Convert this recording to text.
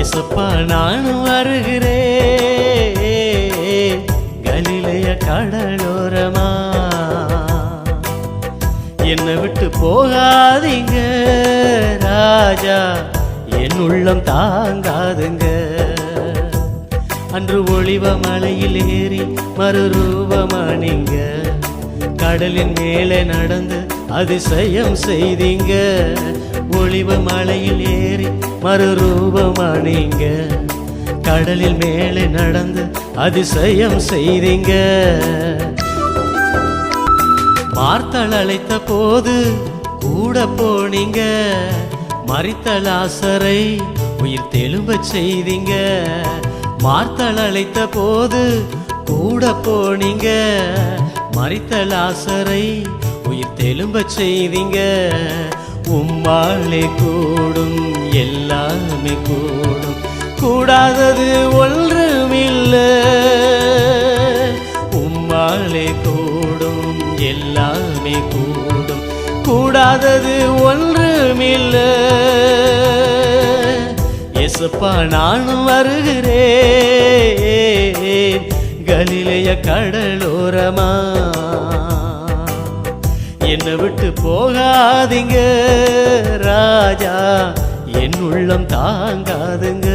எசப்பா நானும் வருகிறே கலிலைய கடலோரமா. என்னை விட்டு போகாதீங்க ராஜா. என் உள்ளம் தாங்காதுங்க. அன்று ஒளிவ மலையில் ஏறி மறுரூபமானீங்க. கடலின் மேலே நடந்து அதிசயம் செய்தீங்க. ஒளிவு மலையில் ஏறி மறுரூபமானீங்க. கடலில் மேலே நடந்து அதிசயம் செய்தீங்க. மார்த்தள் அழைத்த போது கூட போனீங்க. மறித்தல் ஆசரை உயிர் தெழும்பச் செய்தீங்க. மார்த்தல் அழைத்த போது கூட போனீங்க. மறித்தல் ஆசரை உயிர் தெலும்ப செய்வீங்க. உம்மாளே கூடும் எல்லாமே கூடும். கூடாதது ஒன்றுமில்லை. உம்மாளே கூடும் எல்லாமே கூடும். கூடாதது ஒன்றுமில்லை. எசப்பா நானும் வருகிறேன். கலிலைய கடலோரமா என்னை விட்டு போகாதீங்க. ராஜா என் உள்ளம் தாங்காதுங்க.